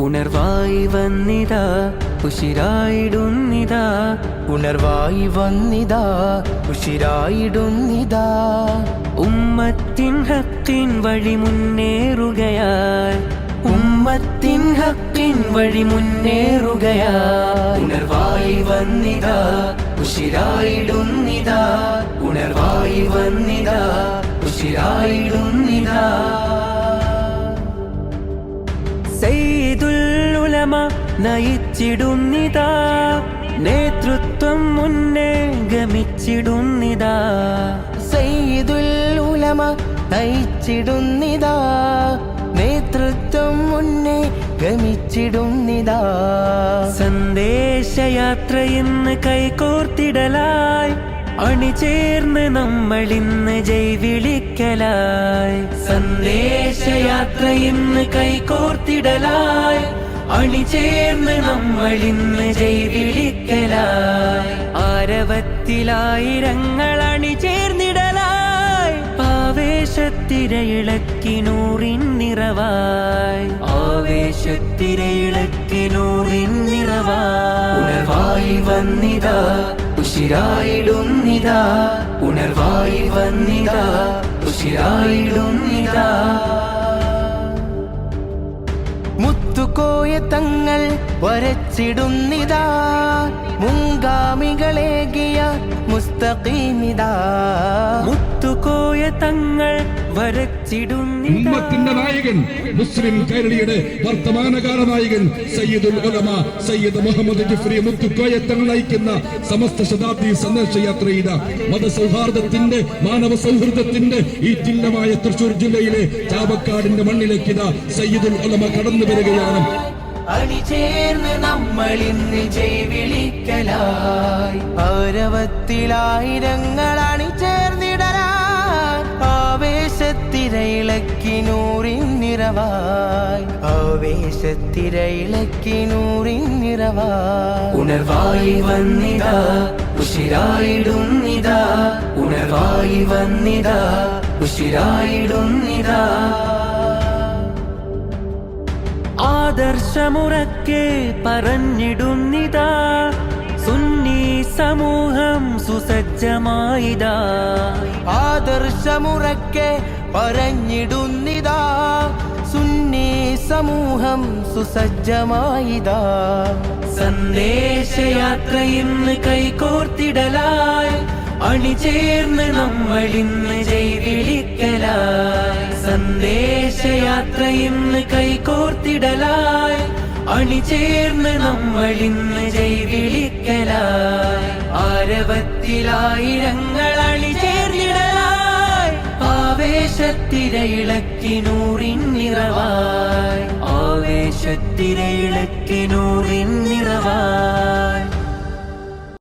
ഉണർവായി വന്നിതാ ഉഷിരായിടുന്നിതാ ഉണർവായി വന്നിതാ ഉഷിരായിടുന്നിതാ ഉമ്മത്തിൻ ഹത്തിൻ വഴി മുന്നേറുകയാ. ഉമ്മത്തിൻ ഹത്തിൻ വഴി മുന്നേറുകയാ. ഉണർവായി വന്നിതാ ഉഷിരായിടുന്നിതാ ഉണർവായി വന്നിതാ ഉശിരായിടുന്നിതാ. ഉലമ നയിച്ചിടുന്നിതാ. നേതൃത്വം മുന്നേ ഗമിച്ചിടുന്നിതാ. സയ്യിദുൽ ഉലമ നയിച്ചിടുന്നിതാ. നേതൃത്വം മുന്നേ ഗമിച്ചിടുന്നിതാ. സന്ദേശയാത്ര ഇന്ന് കൈകോർത്തിടലായി. അണിചേർന്ന് നമ്മൾ ഇന്ന് ജൈവിളിക്കലായി സന്ദേശയാത്ര ഇന്ന് കൈകോർത്തിടലായി. അണിചേർന്ന് നമ്മൾ ഇന്ന് ജൈവിളിക്കലായി ആരവത്തിലായിരങ്ങൾ അണിചേർന്നിടലായി. ആവേശത്തിരയിളക്കിനൂറിൻ നിറവായി. ആവേശത്തിരയിളക്കിനൂറിൻ നിറവായി. ഉണർവായി വന്നിതാ ഉശിരായിടുന്നിതാ. ഉണർവായി വന്നിതാ ഉശിരായിടുന്നിതാ. മുത്തുകോയ തങ്ങൾ വരച്ചിടുന്നിതാ. മുങ്കാമികളേകിയ മുസ്തഖീമിതാ. ഉമ്മത്തിന്റെ നായകൻ മുസ്ലിം കേരളീയുടെ വർത്തമാനകാല നായകൻ സയ്യിദുൽ ഉലമ സയ്യിദ് മുഹമ്മദ് ജിഫ്രി മുത്തുക്കോയത്തങ്ങൾ നയിക്കുന്ന സമസ്ത ശതാബ്ദി മത മതസൗഹാർദ്ദത്തിന്റെ മാനവ സൗഹൃദത്തിന്റെ ഈ ചിഹ്നമായ തൃശൂർ ജില്ലയിലെ ചാവക്കാടിന്റെ മണ്ണിലേക്കിത സയ്യിദുൽ ഉലമ കടന്നു വരികയാണ്. അണിചേർന്ന് നമ്മൾ ഇന്ന് ആരവത്തിലായിരങ്ങൾ അണിചേർന്നിടരാൻ ആവേശത്തിരയിളക്കി നൂറിൻ നിറവായി. ആവേശത്തിരയിളക്കി നൂറിൻ നിറവായി. ഉണർവായി വന്നിതാ ഉഷിരായിടുന്നിതാ ഉണർവായി വന്നിതാ ഉഷിരായിടുന്നിതാ ആദർശമുറക്കെ പറഞ്ഞിടുന്നിതാ. സമൂഹം സുസജ്ജമായിതാ. ആദർശമുറക്കെ പറഞ്ഞിടുന്നിതാ. സുന്നി സമൂഹം സുസജ്ജമായിതാ. സന്ദേശയാത്ര ഇന്ന് കൈകോർത്തിടലായി അണിചേർന്ന് ജൈവിളിക്കലായി സന്ദേശയാത്ര ഇന്ന് കൈകോർത്തിടലായി അണിചേർന്ന് നമ്മൾ ഇന്ന് ജൈവിളിക്കലായി ആരവത്തിലായിരങ്ങൾ അണിചേർന്നിടലായി. ആവേശത്തിരയിളക്കിനൂറിൻ നിറവായി. ആവേശത്തിരയിളക്കിനൂറിൻ നിറവായി.